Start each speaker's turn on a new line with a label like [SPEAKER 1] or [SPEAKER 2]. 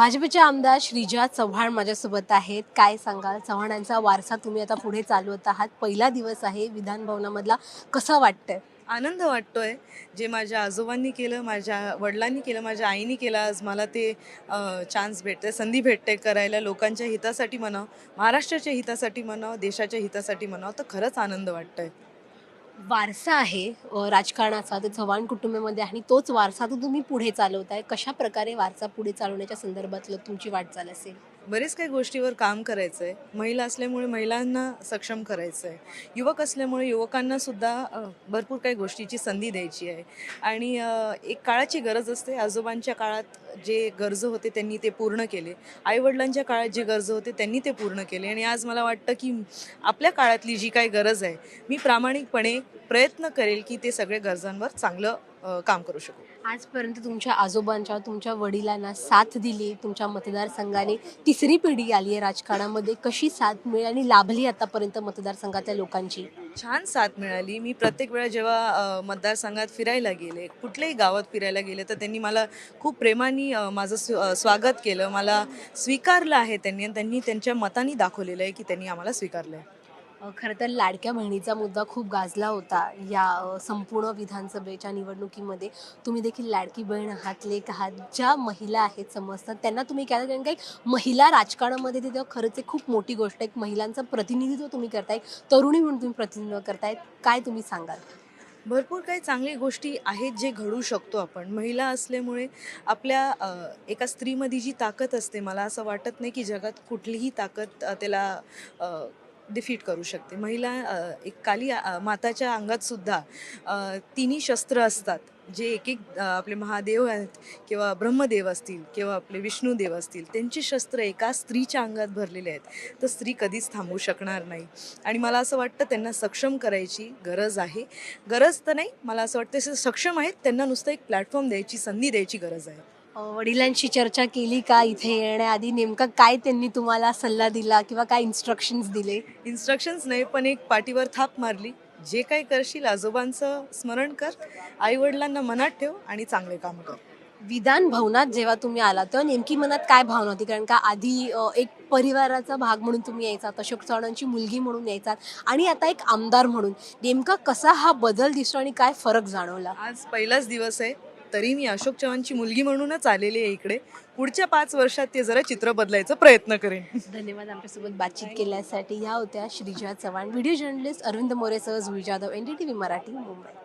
[SPEAKER 1] भाजपचे आमदार श्रीजा चव्हाण माझ्यासोबत आहेत. काय सांगाल? चव्हाणांचा वारसा तुम्ही आता पुढे चालवत आहात. पहिला दिवस आहे विधान भवनामधला. कसं वाटतंय?
[SPEAKER 2] आनंद वाटतोय. जे माझ्या आजोबांनी केलं माझ्या वडिलांनी केलं माझ्या आईनी केलं आज मला ते चान्स भेटते संधी भेटते करायला लोकांच्या हितासाठी म्हणावं महाराष्ट्राच्या हितासाठी म्हणावं देशाच्या हितासाठी म्हणावं तर खरंच आनंद वाटतोय.
[SPEAKER 1] वारसा आहे राजकारणाचा ते चव्हाण कुटुंबामध्ये आणि तोच वारसा तो तुम्ही पुढे चालवताय. कशा प्रकारे वारसा पुढे चालवण्याच्या संदर्भातलं तुमची वाटचाल असेल?
[SPEAKER 2] बरेच काही गोष्टीवर काम करायचं आहे महिला असल्यामुळे महिलांना सक्षम करायचं आहे युवक असल्यामुळे युवकांना सुद्धा भरपूर काही गोष्टीची संधी द्यायची आहे. आणि एक काळाची गरज असते. आजोबांच्या काळात जे गरज होते त्यांनी ते पूर्ण केले. आईवडिलांच्या काळात जे गरज होते त्यांनी ते पूर्ण केले. आणि आज मला वाटतं की आपल्या काळातली जी काही गरज आहे मी प्रामाणिकपणे प्रयत्न करेल की ते सगळे गरजांवर चांगलं काम करू शकू.
[SPEAKER 1] आजपर्यंत तुमच्या आजोबांच्या तुमच्या वडिलांना साथ दिली तुमच्या मतदारसंघाने तिसरी पिढी आली आहे राजकारणामध्ये. कशी साथ मिळाली आणि लाभली आतापर्यंत मतदारसंघातल्या लोकांची?
[SPEAKER 2] छान साथ मिळाली. मी प्रत्येक वेळा जेव्हा मतदारसंघात फिरायला गेले कुठल्याही गावात फिरायला गेले तर त्यांनी मला खूप प्रेमाने माझं स्व स्वागत केलं. मला स्वीकारलं आहे त्यांनी आणि त्यांनी त्यांच्या मताने दाखवलेलं आहे की त्यांनी आम्हाला स्वीकारलं आहे
[SPEAKER 1] खरं तर लाडक्या बहिणीचा मुद्दा खूप गाजला होता या संपूर्ण विधानसभेच्या निवडणुकीमध्ये. तुम्ही देखील लाडकी बहीण आहात लेख आहात ज्या महिला आहेत समजतात त्यांना तुम्ही काय कारण काही महिला राजकारणामध्ये तिथं खरंच एक खूप मोठी गोष्ट आहे. एक महिलांचं प्रतिनिधित्व तुम्ही करताय तरुणी म्हणून तुम्ही प्रतिनिधित्व करताय. काय तुम्ही सांगाल?
[SPEAKER 2] भरपूर काही चांगली गोष्टी आहेत जे घडू शकतो आपण. महिला असल्यामुळे आपल्या एका स्त्रीमध्ये जी ताकद असते मला असं वाटत नाही की जगात कुठलीही ताकद त्याला डिफीट करू शकते. महिला एक काली माताच्या अंगात सुद्धा तिन्ही शस्त्र असतात. जे एक एक आपले महादेव आहेत किंवा ब्रह्मदेव असतील किंवा आपले विष्णुदेव असतील त्यांची शस्त्र एका स्त्रीच्या अंगात भरलेले आहेत. तर स्त्री कधीच थांबवू शकणार नाही. आणि मला असं वाटतं त्यांना सक्षम करायची गरज आहे. गरज तर नाही मला असं वाटतं सक्षम आहेत त्यांना नुसतं एक प्लॅटफॉर्म द्यायची संधी द्यायची गरज आहे.
[SPEAKER 1] वडिलांशी चर्चा केली का इथे येण्याआधी? नेमका काय त्यांनी तुम्हाला सल्ला दिला किंवा काय इन्स्ट्रक्शन्स दिले?
[SPEAKER 2] इन्स्ट्रक्शन्स नाही पण एक पाठीवर थाप मारली. जे काही करशील आजोबांचं स्मरण कर आईवडिलांना मनात ठेव आणि चांगले काम कर.
[SPEAKER 1] विधान भवनात जेव्हा तुम्ही आला तेव्हा नेमकी मनात काय भावना होती? कारण का आधी एक परिवाराचा भाग म्हणून तुम्ही यायचात अशोक चव्हाणांची मुलगी म्हणून यायचात आणि आता एक आमदार म्हणून. नेमका कसा हा बदल दिसतो आणि काय फरक जाणवला?
[SPEAKER 2] आज पहिलाच दिवस आहे. तरी मी अशोक चव्हाणची मुलगी म्हणूनच आलेली आहे इकडे. पुढच्या पाच वर्षात ते जरा चित्र बदलायचा प्रयत्न करेन.
[SPEAKER 1] धन्यवाद आमच्यासोबत बातचीत केल्यासाठी. या होत्या Shreeja Chavan video journalist Arvind मोरेसह Jui Jadhav N D T V Marathi Mumbai.